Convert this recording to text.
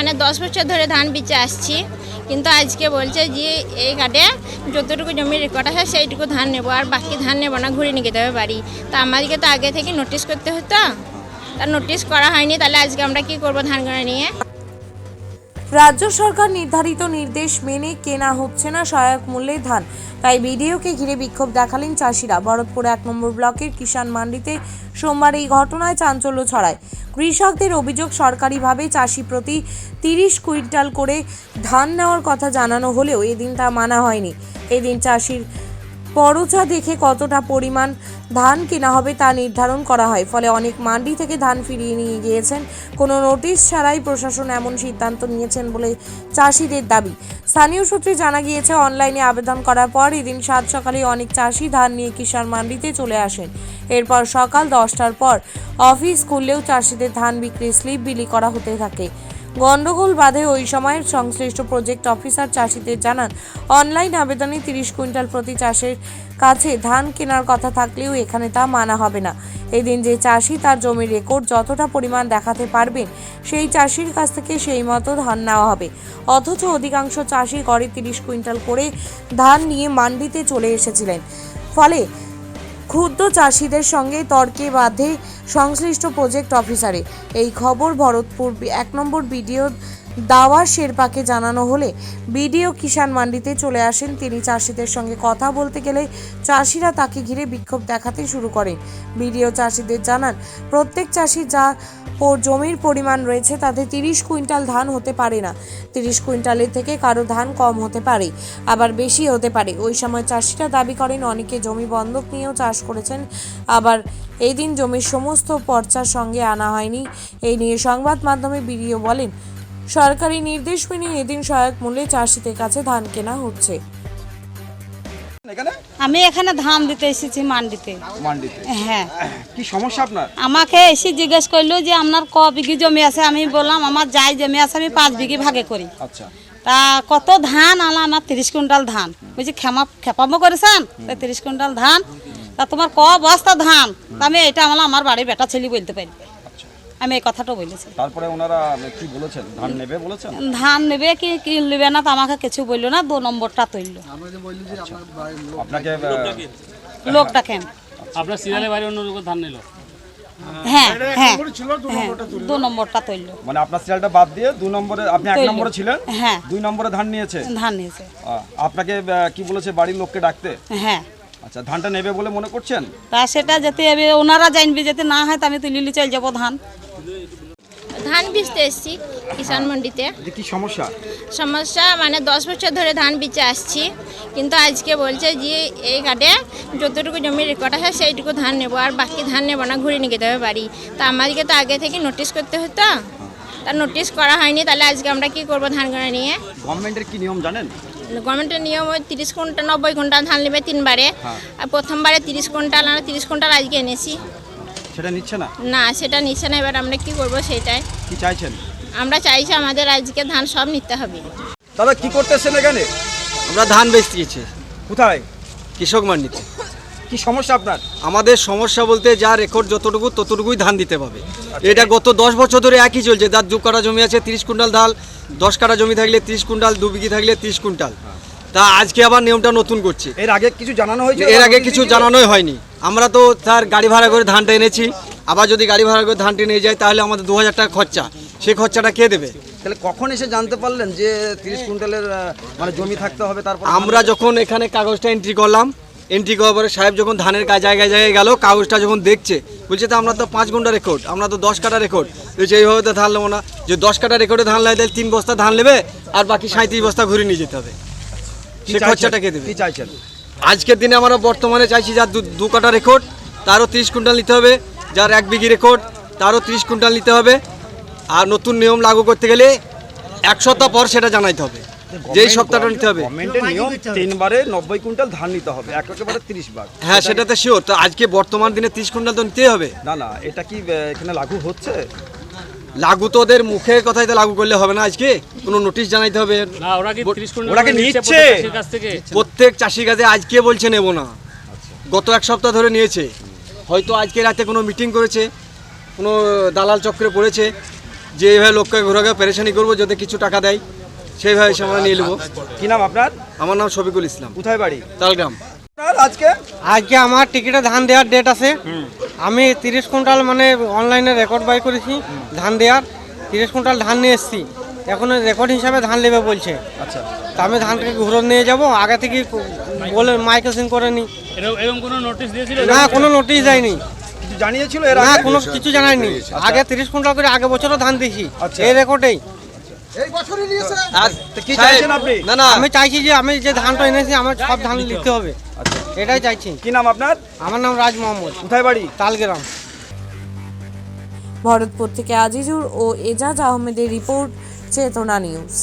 মানে দশ বছর ধরে ধান বিচে আসছি। কিন্তু আজকে বলছে যে, এই কাটে যতটুকু জমি রেকর্ড আছে, সেইটুকু ধান নেব, আর বাকি ধান নেব না, ঘুরে নিয়ে যেতে হবে বাড়ি। তা আমাদেরকে তো আগে থেকে নোটিশ করতে হতো। তা নোটিশ করা হয়নি, তাহলে আজকে আমরা কি করব ধান গোড়া নিয়ে? রাজ্য সরকার নির্ধারিত নির্দেশ মেনে কেনা হচ্ছে না সহায়ক মূল্যে ধান। তাই বিডিওকে ঘিরে বিক্ষোভ দেখালেন চাষিরা। ভরতপুর এক নম্বর ব্লকের কিষাণ মান্ডিতে সোমবার এই ঘটনায় চাঞ্চল্য ছড়ায়। কৃষকদের অভিযোগ, সরকারিভাবে চাষি প্রতি তিরিশ কুইন্টাল করে ধান নেওয়ার কথা জানানো হলেও এদিন তা মানা হয়নি। এদিন চাষির পরচা দেখে কতটা পরিমাণ ধান কেনা হবে তা নির্ধারণ করা হয়। ফলে অনেক মান্ডি থেকে ধান ফিরিয়ে নিয়ে গিয়েছেন। কোনো নোটিশ ছাড়াই প্রশাসন এমন সিদ্ধান্ত নিয়েছেন বলে চাষিদের দাবি। স্থানীয় সূত্রে জানা গিয়েছে, অনলাইনে আবেদন করার পর এদিন সাত সকালে অনেক চাষি ধান নিয়ে কিষাণ মান্ডিতে চলে আসেন। এরপর সকাল দশটার পর অফিস খুললেও চাষিদের ধান বিক্রির স্লিপ বিলি করা হতে থাকে। গন্ডগোল বাধে ওই সময়ের সংশ্লিষ্ট প্রজেক্ট অফিসার চাষিদের জানান। অনলাইন আবেদনে তিরিশ কুইন্টাল প্রতি চাষের কাছে ধান কেনার কথা থাকলেও এখানে তা মানা হবে না। এদিন যে চাষি তার জমির রেকর্ড যতটা পরিমাণ দেখাতে পারবেন, সেই চাষির কাছ থেকে সেই মতো ধান নেওয়া হবে। অথচ অধিকাংশ চাষি গড়ে তিরিশ কুইন্টাল করে ধান নিয়ে মান্ডিতে চলে এসেছিলেন। ফলে ক্ষুদ্র চাষিদের সঙ্গে তর্কে বাধে সংশ্লিষ্ট প্রজেক্ট অফিসারে। এই খবর ভরতপুর এক নম্বর বিডিও দাওয়া শেরপাকে জানানো হলে বিডিও কিষাণ মান্ডিতে চলে আসেন তিনি। চাষিদের সঙ্গে কথা বলতে গেলে চাষিরা তাকে ঘিরে বিক্ষোভ দেখাতে শুরু করেন। বিডিও চাষিদের জানান, প্রত্যেক চাষি যা জমির পরিমাণ রয়েছে তাতে তিরিশ কুইন্টাল ধান হতে পারে না। তিরিশ কুইন্টালের থেকে কারও ধান কম হতে পারে, আবার বেশি হতে পারে। ওই সময় চাষিরা দাবি করেন, অনেকে জমি বন্ধক নিয়েও চাষ করেছেন, আবার এই দিন জমির সমস্ত পর্চার সঙ্গে আনা হয়নি। এই নিয়ে সংবাদ মাধ্যমে বিডিও বলেন সরকারি নির্দেশ মেনে এদিন সহায়ক মূল্যে চাষিদের কাছে ধান কেনা হচ্ছে। আমি এখানে ধান দিতে এসেছি মান্ডিতে। মান্ডিতে? হ্যাঁ। কি সমস্যা আপনার? আমাকে এসে জিজ্ঞেস করল যে আপনার ক বিঘি জমি আছে? আমি বললাম আমার যাই জমি আছে আমি পাঁচ বিঘি ভাগে করি। আচ্ছা। তা কত ধান আলা আমার তিরিশ কুইন্টাল ধান? বলছি ক্ষমা খেপামো করেছেন? তা তিরিশ কুইন্টাল ধান। তা তোমার ক বস্তা ধান? তা আমি এটা আমার আমার বাড়ির বেটা ছেলে বলতে পারি আমি এই কথাটা বলেছি। তারপরে ওনারা কি বলেছেন? ধান নেবে বলেছেন? ধান নেবে কি কি নেবে না তা আমাকে কিছু বলল না দু নম্বরটা তৈল আপনাকে আহ, লোকটা কেন আপনার সিরিয়ালের বাইরে অন্য লোক ধান নিল? হ্যাঁ হ্যাঁ হ্যাঁ দু নম্বরটা তৈল মানে আপনার সিরিয়ালটা বাদ দিয়ে দু নম্বরে আপনি এক নম্বরে ছিলেন? হ্যাঁ। দুই নম্বরে ধান নিয়েছে? ধান নিয়েছে। আপনাকে কি বলেছে বাড়ির লোককে ডাকতে? হ্যাঁ। আচ্ছা ধানটা নেবে বলে মনে করছেন? তা সেটা যাতে ওনারা জানবে যাতে না হয় তা আমি তুলি চলে যাব ধান। ধান বিচতে এসছি কিষাণ মন্ডিতে। কি সমস্যা? সমস্যা মানে দশ বছর ধরে ধান বিচে আসছি কিন্তু আজকে বলছে যে এই কাটে যতটুকু জমির রেকর্ড আছে সেইটুকু ধান নেব আর বাকি ধান নেব না ঘুরে নিয়ে যেতে হবে বাড়ি। তা আমাদেরকে তো আগে থেকে নোটিশ করতে হতো। তা নোটিশ করা হয়নি তাহলে আজকে আমরা কি করব ধান গোড়া নিয়ে? গভর্নমেন্টের কি নিয়ম জানেন? গভর্নমেন্টের নিয়ম ওই তিরিশ কুইন্টাল নব্বই কুইন্টাল ধান নেবে তিনবারে। আর প্রথমবারে তিরিশ কুইন্টাল আর তিরিশ কুইন্টাল আজকে এনেছি। সেটা নিচ্ছে না? না সেটা নিচ্ছে না। এবার আমরা কি করব সেটাই। কি চাইছেন? আমরা চাইছি আমাদের আজকে ধান সব নিতে হবে। দাদা কি করতেছেন এখানে? আমরা ধান বেচতে গেছি কোথায়? কৃষক মান্ডিতে। কি সমস্যা আপনার? আমাদের সমস্যা বলতে যা রেকর্ড যতটুকু ততটুকুই ধান দিতে পাবে এটা গত দশ বছর ধরে একই চলছে। যার দু কাটা জমি আছে তিরিশ কুইন্টাল ধান দশ কাটা জমি থাকলে তিরিশ কুইন্টাল দু বিঘি থাকলে তিরিশ কুইন্টাল। তা আজকে আবার নিয়মটা নতুন করছে। এর আগে কিছু জানানো হয়েছে? এর আগে কিছু জানানোই হয়নি। আমরা তো তার গাড়ি ভাড়া করে ধানটা এনেছি। আবার যদি গাড়ি ভাড়া করে ধানটা নিয়ে যায় তাহলে আমাদের দু হাজার টাকা খরচা। সেই খরচাটা কে দেবে? তাহলে কখন এসে জানতে পারলেন যে তিরিশ কুইন্টালের মানে জমি থাকতে হবে তারপর আমরা যখন এখানে কাগজটা এন্ট্রি করলাম এন্ট্রি করার পরে সাহেব যখন ধানের জায়গায় জায়গায় গেল কাগজটা যখন দেখছে বলছে তো আমরা তো পাঁচ ঘণ্টা রেকর্ড আমরা তো দশ কাটা রেকর্ড বলছে এইভাবে তো ধান নেব না। যে দশ কাটা রেকর্ডে ধান লাগে তাহলে তিন বস্তা ধান নেবে আর বাকি সাঁত্রিশ বস্তা ঘুরে নিয়ে যেতে হবে। সে খরচাটা কে দেবে? কি চাইছেন? আজকের দিনে আমরা বর্তমানে চাইছি যার দু- কাটা রেকর্ড তারও তিরিশ কুইন্টাল নিতে হবে। যার এক বিঘি রেকর্ড তারও তিরিশ কুইন্টাল নিতে হবে। আর নতুন নিয়ম লাগু করতে গেলে এক সপ্তাহ পর সেটা জানাইতে হবে। যেই সপ্তাহটা নিতে হবে। গভর্নমেন্টের নিয়ম তিনবারে নব্বই কুইন্টাল ধান নিতে হবে এক একেবারে তিরিশ ভাগ হ্যাঁ সেটা তো শিওর তো আজকে বর্তমান দিনে তিরিশ কুইন্টাল তো নিতেই হবে। না না এটা কি এখানে লাগু হচ্ছে? লাগু তো ওদের মুখের কথাই তো লাগু করলে হবে না আজকে? কোনো নোটিশ জানাইতে হবে? না ওরা কি তিরিশ কুইন্টাল ওরা কি নিচ্ছে? প্রত্যেক চাষির কাছে আজকে বলছে নেব না। গত এক সপ্তাহ ধরে নিয়েছে। হয়তো আজকে রাতে কোনো মিটিং করেছে কোনো দালাল চক্রে পড়েছে যে এইভাবে লোককে ঘোরাকে পেরেশানি করব যদি কিছু টাকা দেয় সেইভাবে সে আমরা নিয়ে নেব। কি নাম আপনার? আমার নাম শফিকুল ইসলাম। কোথায় বাড়ি? তালগ্রাম। আজকে? আজকে আমার টিকিটে ধান দেওয়ার ডেট আছে। আমি তিরিশ কুইন্টাল মানে অনলাইনে রেকর্ড বাই করেছি। ধান দেওয়ার তিরিশ কুইন্টাল ধান নিয়ে এসেছি। এখন রেকর্ড হিসাবে ধান নেবে বলছে। আচ্ছা। তা আমি ধানটাকে ঘুরে নিয়ে যাব আগে থেকে বলে মাইকেশিং করে নি এরকম কোনো নোটিশ দিয়েছিল? না কোনো নোটিশ দেয়নি। কিছু জানিয়েছিল এর না আগে? কোনো কিছু জানায়নি। আগে তিরিশ কুইন্টাল করে আগে বছরও ধান দিয়েছি আচ্ছা। এই রেকর্ডেই। আর কি চাইছেন আপনি? না না আমি চাইছি যে আমি যে ধানটা এনেছি আমার সব ধান নিতে হবে। আচ্ছা। এটাই চাইছি। কি নাম আপনার? আমার নাম রাজ মোহাম্মদ। কোথায় বাড়ি? তালগ্রাম। ভরতপুর থেকে আজিজুর ও এজাজ আহমেদের রিপোর্ট চেতনা নিউজ।